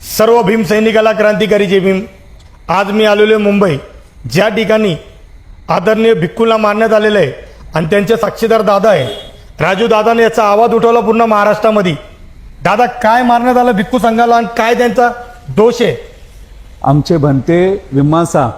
सर्व भीम सैनिकाला क्रांतिकारी जय भीम. आज मी आलेलो आहे मुंबई. ज्या ठिकाणी आदरणीय भिक्खूला मारण्यात आलेलं आहे आणि त्यांचे साक्षीदार दादा आहे. राजू दादाने याचा आवाज उठवला पूर्ण महाराष्ट्रामध्ये. दादा काय मारण्यात आलं भिक्खू संघाला आणि काय त्यांचा दोष आहे? आमचे भंते विमासा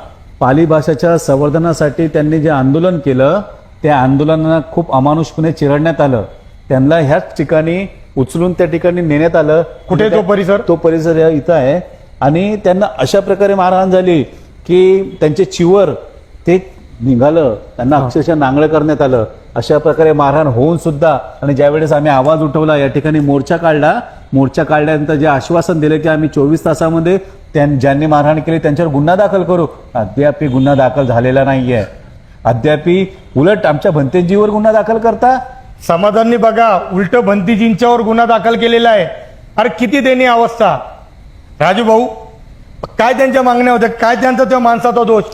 पाली भाषेच्या संवर्धनासाठी त्यांनी जे आंदोलन केलं त्या आंदोलनाला खूप अमानुषपणे चिरडण्यात आलं. त्यांना ह्याच ठिकाणी उचलून त्या ठिकाणी नेण्यात आलं. कुठे तो परिसर? तो परिसर या इथं आहे. आणि त्यांना अशा प्रकारे मारहाण झाली की त्यांचे चिवर ते निघालं. त्यांना अक्षरशः नांगळ करण्यात आलं. अशा प्रकारे मारहाण होऊन सुद्धा आणि ज्यावेळेस आम्ही आवाज उठवला या ठिकाणी मोर्चा काढला. मोर्चा काढल्यानंतर जे आश्वासन दिले की आम्ही चोवीस तासामध्ये ज्यांनी मारहाण केली त्यांच्यावर गुन्हा दाखल करू. अद्यापही गुन्हा दाखल झालेला नाहीये. अद्यापही उलट आमच्या भंतेजीवर गुन्हा दाखल करता समाजांनी बघा उलट भंतीजींच्यावर गुन्हा दाखल केलेला आहे. अरे किती देणी अवस्था. राजू भाऊ काय त्यांच्या मागण्या होत्या? काय त्यांचा त्या माणसाचा दोष?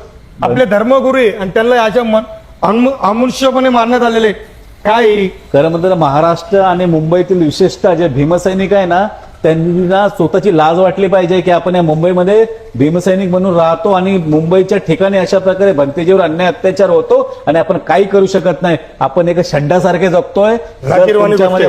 आपले धर्मगुरू आणि त्यांना अशा मन- अमनुष्यपणे मारण्यात आलेले काय? खरं म्हणजे महाराष्ट्र आणि मुंबईतील विशेषतः जे भीमसैनिक आहे ना त्यांना स्वतःची लाज वाटली पाहिजे की आपण या मुंबईमध्ये भीमसैनिक म्हणून राहतो आणि मुंबईच्या ठिकाणी अशा प्रकारे भंतेजीवर अन्याय अत्याचार होतो आणि आपण काही करू शकत नाही. आपण एका शड्डासारखे जगतोय.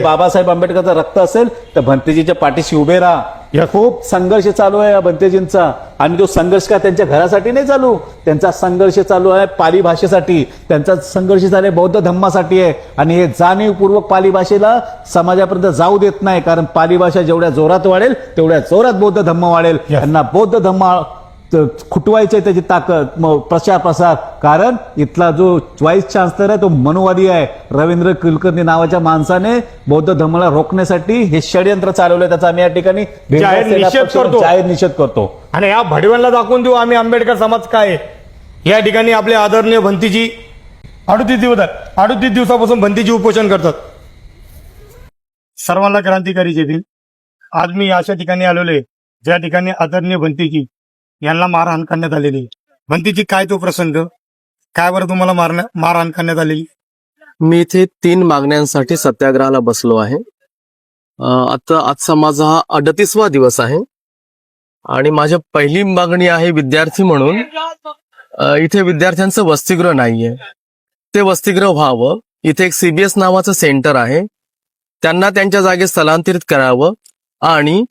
बाबासाहेब आंबेडकरचं रक्त असेल तर भंतेजीच्या पाठीशी उभे राहा. Yes. खूप संघर्ष चालू आहे या भंतेजींचा आणि तो संघर्ष का त्यांच्या घरासाठी नाही चालू? त्यांचा संघर्ष चालू आहे पाली भाषेसाठी त्यांचा संघर्ष झाले बौद्ध धम्मासाठी आहे. आणि हे जाणीवपूर्वक पाली भाषेला समाजापर्यंत जाऊ देत नाही. कारण पाली भाषा जेवढ्या जोरात वाढेल तेवढ्या जोरात बौद्ध धम्म वाढेल. त्यांना बौद्ध धम्मा खुटवायचे त्याची ताकद. मग प्रचार प्रसार. कारण इथला जो व्हाईस चान्सलर आहे तो मनुवादी आहे. रवींद्र कुलकर्णी नावाच्या माणसाने बौद्ध धर्माला रोखण्यासाठी हे षडयंत्र चालवलंय. त्याचा आम्ही या ठिकाणी जाहीर निषेध करतो. जाहीर निषेध करतो. आणि या भडव्यांना दाखवून देऊ आम्ही आंबेडकर समाज काय. या ठिकाणी आपले आदरणीय भंतीजी अडतीस दिवस अडतीस दिवसापासून भंतीजी उपोषण करतात. सर्वांना क्रांतिकारी भीम. आज मी अशा ठिकाणी आलेलो ज्या ठिकाणी आदरणीय भंतीजी यांना मारहाण करण्यात आलेली. आहे. काय तो प्रसंग? काय बरं तुम्हाला मारण्या मारहाण करण्यात आलेली? मी इथे तीन मागण्यांसाठी सत्याग्रहाला बसलो आहे. आता आजचा माझा हा अडतीसवा दिवस आहे. आणि माझ्या पहिली मागणी आहे विद्यार्थी म्हणून इथे विद्यार्थ्यांचं वसतिगृह नाहीये. ते वसतिगृह व्हावं. इथे एक सीबीएस नावाचं सेंटर आहे. त्यांना त्यांच्या जागेत स्थलांतरित करावं. आणि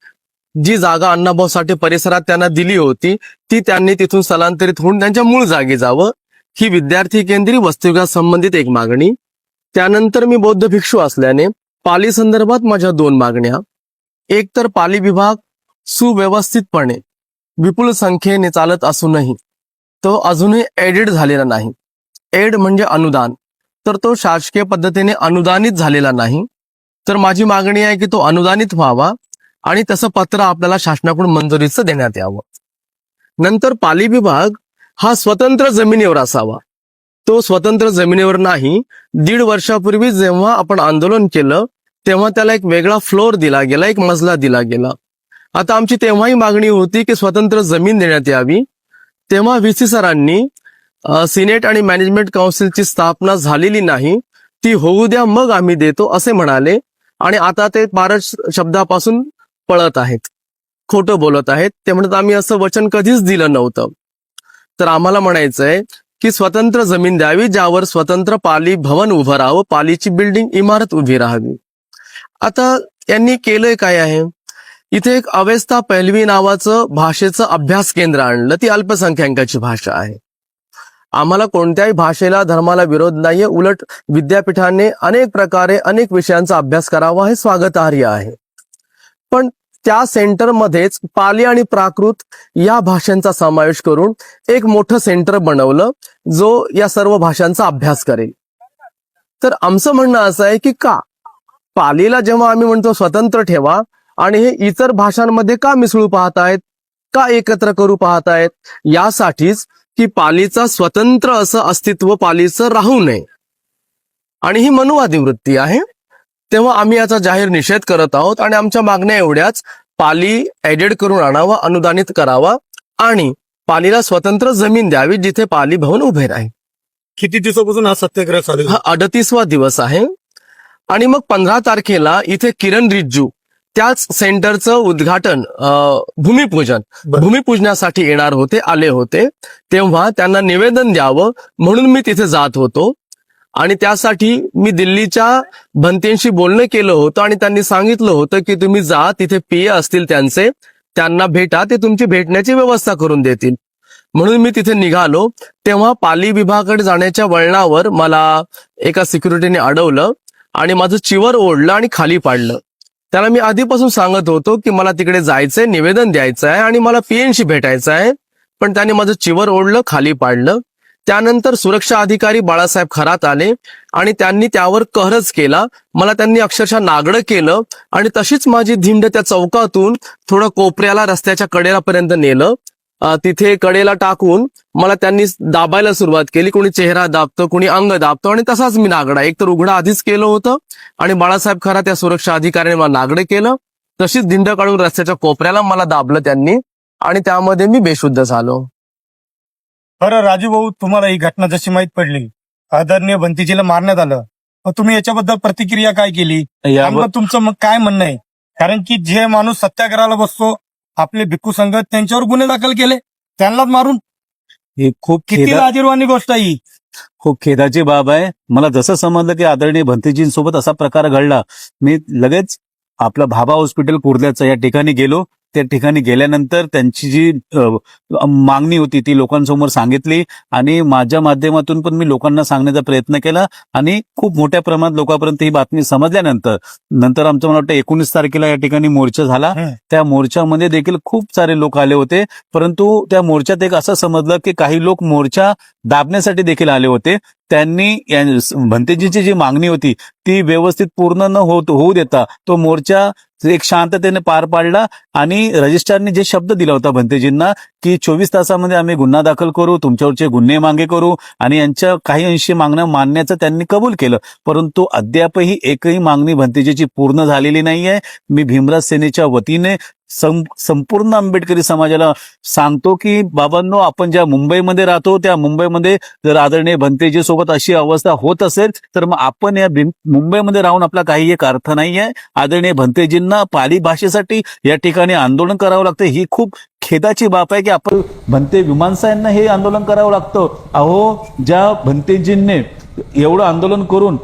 जी जागा अण्णाभाऊ साठे परिसरात त्यांना दिली होती ती त्यांनी तिथून स्थलांतरित होऊन त्यांच्या मूळ जागी जावं. ही विद्यार्थी केंद्रीय वस्तुविकास संबंधित एक मागणी. त्यानंतर मी बौद्ध भिक्षू असल्याने पाली संदर्भात माझ्या दोन मागण्या. एक तर पाली विभाग सुव्यवस्थितपणे विपुल संख्येने चालत असूनही तो अजूनही एडेड झालेला नाही. एड म्हणजे अनुदान. तर तो शासकीय पद्धतीने अनुदानित झालेला नाही. तर माझी मागणी आहे की तो अनुदानित व्हावा. आणि तसं पत्र आपल्याला शासनाकडून मंजुरीचं देण्यात यावं. नंतर पाली विभाग हा स्वतंत्र जमिनीवर असावा. तो स्वतंत्र जमिनीवर नाही दीड वर्षापूर्वी जेव्हा आपण आंदोलन केलं तेव्हा त्याला एक वेगळा फ्लोअर दिला गेला एक मजला दिला गेला. आता आमची तेव्हाही मागणी होती की स्वतंत्र जमीन देण्यात यावी. तेव्हा व्ही सी सरांनी सिनेट आणि मॅनेजमेंट काउन्सिलची स्थापना झालेली नाही ती होऊ द्या मग आम्ही देतो असे म्हणाले. आणि आता ते पारस शब्दापासून पळत आहेत. खोटं बोलत आहेत. ते म्हणत आम्ही असं वचन कधीच दिलं नव्हतं. तर आम्हाला म्हणायचंय की स्वतंत्र जमीन द्यावी ज्यावर स्वतंत्र पाली भवन उभं राहावं पालीची बिल्डिंग इमारत उभी राहावी. आता यांनी केलंय काय आहे? इथे एक अवेस्ता पहलवी नावाचं भाषेचं अभ्यास केंद्र आणलं. ती अल्पसंख्याकाची भाषा आहे. आम्हाला कोणत्याही भाषेला धर्माला विरोध नाहीये. उलट विद्यापीठाने अनेक प्रकारे अनेक विषयांचा अभ्यास करावा हे स्वागतार्ह आहे. पण त्या सेंटरमध्येच पाली आणि प्राकृत या भाषांचा समावेश करून एक मोठं सेंटर बनवलं जो या सर्व भाषांचा अभ्यास करेल. तर आमचं म्हणणं असं आहे की का? पालीला जेव्हा आम्ही म्हणतो स्वतंत्र ठेवा आणि हे इतर भाषांमध्ये का मिसळू पाहतायत? का एकत्र करू पाहतायत? यासाठीच की पालीचा स्वतंत्र असं अस्तित्व पालीचं राहू नये. आणि ही मनुवादी वृत्ती आहे. तेव्हा आम्ही याचा जाहीर निषेध करत आहोत आणि आमच्या मागण्या एवढ्याच. पाली एडेड करून आणावा अनुदानित करावा आणि पालीला स्वतंत्र जमीन द्यावी जिथे पाली भवन उभे राहील. किती दिवसापासून हा सत्याग्रह चालू? हा अडतीसवा दिवस आहे. आणि मग पंधरा तारखेला इथे किरण रिज्जू त्याच सेंटरचं उद्घाटन भूमिपूजन. भूमिपूजनासाठी येणार होते आले होते. तेव्हा त्यांना निवेदन द्यावं म्हणून मी तिथे जात होतो. आणि त्यासाठी मी दिल्लीच्या भंतेंशी बोलणं केलं होतं आणि त्यांनी सांगितलं होतं की तुम्ही जा तिथे पिय असतील त्यांचे त्यांना भेटा ते तुमची भेटण्याची व्यवस्था करून देतील. म्हणून मी तिथे निघालो. तेव्हा पाली विभागाकडे जाण्याच्या वळणावर मला एका सिक्युरिटीने अडवलं आणि माझं चिवर ओढलं आणि खाली पाडलं. त्याला मी आधीपासून सांगत होतो की मला तिकडे जायचंय निवेदन द्यायचं आहे आणि मला पीएनशी भेटायचं आहे पण त्याने माझं चिवर ओढलं खाली पाडलं. त्यानंतर सुरक्षा अधिकारी बाळासाहेब खरात आले आणि त्यांनी त्यावर कहरच केला. मला त्यांनी अक्षरशः नागडं केलं आणि तशीच माझी धिंड त्या चौकातून थोडं कोपऱ्याला रस्त्याच्या कडेलापर्यंत नेलं. तिथे कडेला टाकून मला त्यांनी दाबायला सुरुवात केली. कोणी चेहरा दाबतो कोणी अंग दाबतं आणि तसाच मी नागडा. एक तर उघडा आधीच केलं होतं आणि बाळासाहेब खरा त्या सुरक्षा अधिकाऱ्याने मला नागडे केलं. तशीच धिंड काढून रस्त्याच्या कोपऱ्याला मला दाबलं त्यांनी आणि त्यामध्ये मी बेशुद्ध झालो. बरं राजू भाऊ तुम्हाला ही घटना जशी माहीत पडली. आदरणीय बंतीजीला मारण्यात आलं. मग तुम्ही याच्याबद्दल प्रतिक्रिया काय केली? तुमचं मग काय म्हणणं आहे? कारण की जे माणूस सत्याग्रहाला बसतो आपले भिक्खू संघ त्यांच्यावर गुन्हे दाखल केले. त्यांनाच मारून. ही खूप किती खेदा- लाजीरवाणी गोष्ट आहे ही. खूप खेदाची बाब आहे. मला जसं समजलं की आदरणीय भंतेजींसोबत असा प्रकार घडला. मी लगेच आपलं भाभा हॉस्पिटल कुर्ल्याचं या ठिकाणी गेलो. त्या ठिकाणी गेल्यानंतर त्यांची जी मागणी होती ती लोकांसमोर सांगितली आणि माझ्या माध्यमातून पण मी लोकांना सांगण्याचा प्रयत्न केला आणि खूप मोठ्या प्रमाणात लोकांपर्यंत ही बातमी समजल्यानंतर नंतर आमचं मला वाटतं एकोणीस तारखेला या ठिकाणी मोर्चा झाला. त्या मोर्चामध्ये देखील खूप सारे लोक आले होते परंतु त्या मोर्चात एक असं समजलं की काही लोक मोर्चा दाबण्यासाठी देखील आले होते त्यांनी भंतेजीची जी मागणी होती ती व्यवस्थित पूर्ण न होत होऊ देता तो मोर्चा एक शांततेने पार पाडला आणि रजिस्ट्रारने जे शब्द दिला होता भंतेजींना की चोवीस तासामध्ये आम्ही गुन्हा दाखल करू तुमच्यावरचे गुन्हे मागे करू आणि यांच्या काही अंशी मागण्या मानण्याचं त्यांनी कबूल केलं. परंतु अद्यापही एकही मागणी भंतेजीची पूर्ण झालेली नाहीये. मी भीमराज सेनेच्या वतीने संपूर्ण आंबेडकरी समाजाला सांगतो की बाबांनो आपण ज्या मुंबईमध्ये राहतो त्या मुंबईमध्ये जर आदरणीय भंतेजी सोबत अशी अवस्था होत असेल तर मग आपण या मुंबईमध्ये राहून आपला काही एक अर्थ नाहीये. आदरणीय भंतेजींना पाली भाषेसाठी या ठिकाणी आंदोलन करावं लागतं. ही खूप खेदाची बाब आहे की आपण भंते विमानसायांना हे आंदोलन करावं लागतं. अहो ज्या भंतेजींनी एवढं आंदोलन करून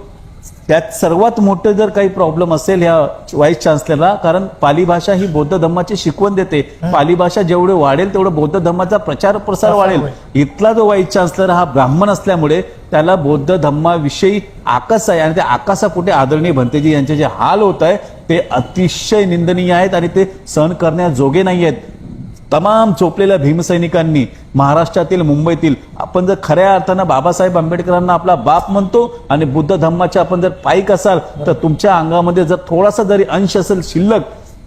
त्यात सर्वात मोठं जर काही प्रॉब्लेम असेल ह्या व्हाईस चान्सलरला कारण पाली भाषा ही बौद्ध धम्माची शिकवण देते. पाली भाषा जेवढे वाढेल तेवढं बौद्ध धम्माचा प्रचार प्रसार वाढेल. इथला जो व्हाईस चान्सलर हा ब्राह्मण असल्यामुळे त्याला बौद्ध धम्माविषयी आकाश आहे आणि त्या आकाशापुढे आदरणीय भंतेजी यांचे जे हाल होत आहे ते अतिशय निंदनीय आहेत आणि ते सहन करण्याजोगे नाही आहेत तमाम चोपलेल्या भीमसैनिकांनी महाराष्ट्रातील मुंबईतील आपण जर खऱ्या अर्थानं बाबासाहेब आंबेडकरांना आपला बाप म्हणतो आणि बुद्ध धम्माचे आपण जर पाईक असाल तर तुमच्या अंगामध्ये जर थोडासा जरी अंश असेल शिल्लक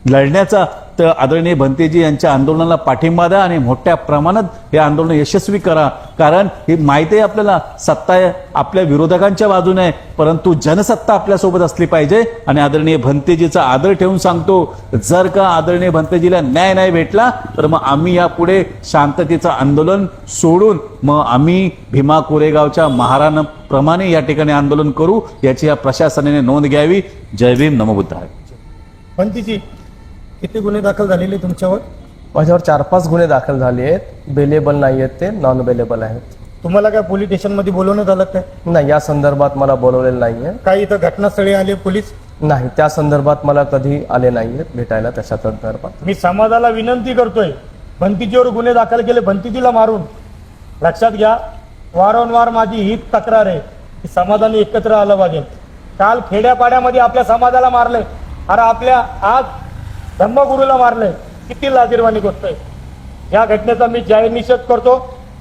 लढण्याचा तर आदरणीय भंतेजी यांच्या आंदोलनाला पाठिंबा द्या आणि मोठ्या प्रमाणात हे आंदोलन यशस्वी करा. कारण ही माहिती आपल्याला सत्ता आहे आपल्या विरोधकांच्या बाजूने आहे परंतु जनसत्ता आपल्यासोबत असली पाहिजे. आणि आदरणीय भंतेजीचा आदर ठेवून सांगतो जर का आदरणीय भंतेजीला न्याय नाही भेटला तर मग आम्ही यापुढे शांततेचं आंदोलन सोडून मग आम्ही भीमा कोरेगावच्या महाराणाप्रमाणे या ठिकाणी आंदोलन करू याची या प्रशासनाने नोंद घ्यावी. जय भीम नमोबुद्धाय भंतीजी किती गुन्हे दाखल झालेले तुमच्यावर? माझ्यावर चार पाच गुन्हे दाखल झाले आहेत. बेलेबल नाही आहेत ते नॉन बेलेबल आहेत. तुम्हाला काय पोलीस स्टेशनमध्ये बोलवण्यात आलं काय नाही या संदर्भात मला बोलवलेलं नाही आहे. काही इथं घटनास्थळी आले पोलीस? नाही त्या संदर्भात मला कधी आले नाही आहेत भेटायला त्याच्या संदर्भात. मी समाजाला विनंती करतोय भंतीजीवर गुन्हे दाखल केले भंतीजीला मारून. लक्षात घ्या वारंवार माझी हीच तक्रार आहे की समाजाने एकत्र आलं पाहिजे. काल खेड्यापाड्यामध्ये आपल्या समाजाला मारले अरे आपल्या आज धम्मगुरूला मारलंय किती लाजीरवाणी गोष्ट आहे. या घटनेचा मी जाहीर निषेध करतो.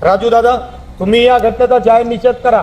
राजू दादा तुम्ही या घटनेचा जाहीर निषेध करा.